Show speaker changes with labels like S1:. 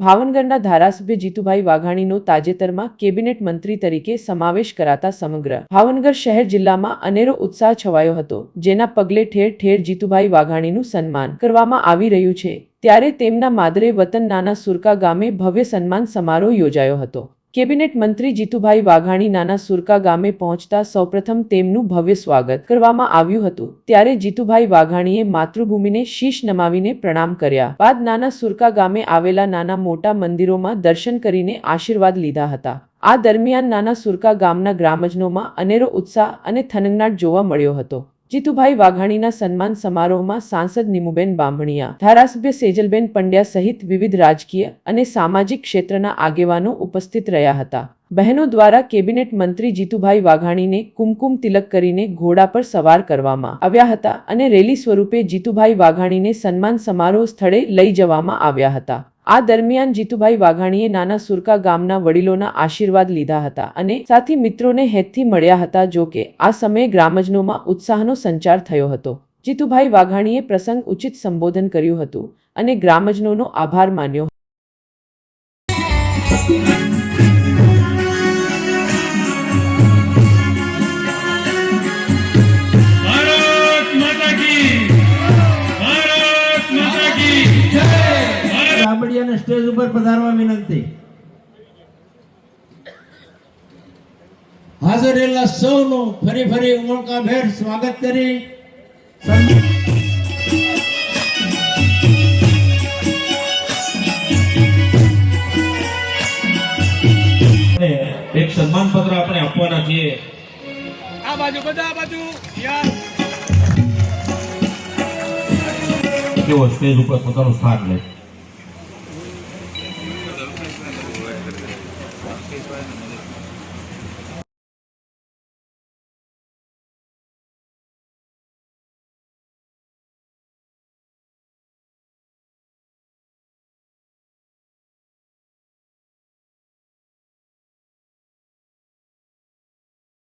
S1: ભાવનગરના ધારાસભ્ય જીતુભાઈ વાઘાણીનો તાજેતરમાં કેબિનેટ મંત્રી તરીકે સમાવેશ કરાતા સમગ્ર. ભાવનગર શહેર જિલ્લામાં અનેરો ઉત્સાહ છવાયો હતો, જેના પગલે ઠેર ઠેર જીતુભાઈ વાઘાણીનું સન્માન કરવામાં આવી રહ્યું છે. ત્યારે તેમના માદરે વતન નાના સુરકા ગામે ભવ્ય સન્માન સમારોહ યોજાયો હતો. કેબિનેટ મંત્રી જીતુભાઈ વાઘાણી નાના સુરકા ગામે પહોંચતા સૌપ્રથમ તેમનું ભવ્ય સ્વાગત કરવામાં આવ્યું હતું. ત્યારે જીતુભાઈ વાઘાણીએ માતૃભૂમિને શીશ નમાવીને પ્રણામ કર્યા. બાદ નાના સુરકા ગામે આવેલા નાના મોટા મંદિરોમાં દર્શન કરીને આશીર્વાદ લીધા હતા. આ દરમિયાન નાના સુરકા ગામના ગ્રામજનોમાં અનેરો ઉત્સાહ અને થનગનાટ જોવા મળ્યો હતો. જીતુભાઈ વાઘાણીના સન્માન સમારોહમાં સાંસદ નિમુબેન બાંભણિયા ધારાસભ્ય સેજલબેન પંડ્યા સહિત વિવિધ રાજકીય અને સામાજિક ક્ષેત્રના આગેવાનો ઉપસ્થિત રહ્યા હતા. બહેનો દ્વારા કેબિનેટ મંત્રી જીતુભાઈ વાઘાણીને કુમકુમ તિલક કરીને ઘોડા પર સવાર કરવામાં આવ્યા હતા અને રેલી સ્વરૂપે જીતુભાઈ વાઘાણીને સન્માન સમારોહ સ્થળે લઈ જવામાં આવ્યા હતા. આ દરમિયાન જીતુભાઈ વાઘાણીએ નાના સુરકા ગામના વડીલોના આશીર્વાદ લીધા હતા અને સાથી મિત્રોને હેતથી મળ્યા હતા જો કે આ સમયે ગ્રામજનોમાં ઉત્સાહનો સંચાર થયો હતો. જીતુભાઈ વાઘાણીએ પ્રસંગ ઉચિત સંબોધન કર્યું હતું અને ગ્રામજનોનો આભાર માન્યો
S2: ભારત ભારત
S3: સ્ટેજ ઉપર પધારવા વિનંતી. હાજર રહેલા સૌનું ફરી ફરી ઉમળકાભેર સ્વાગત કરી.
S4: એક સન્માન પત્ર આપણે આપવાના છીએ.
S2: આ બાજુ બધા આ બાજુ
S4: કેવો સ્ટેજ ઉપર પોતાનું સ્થાન લે 何?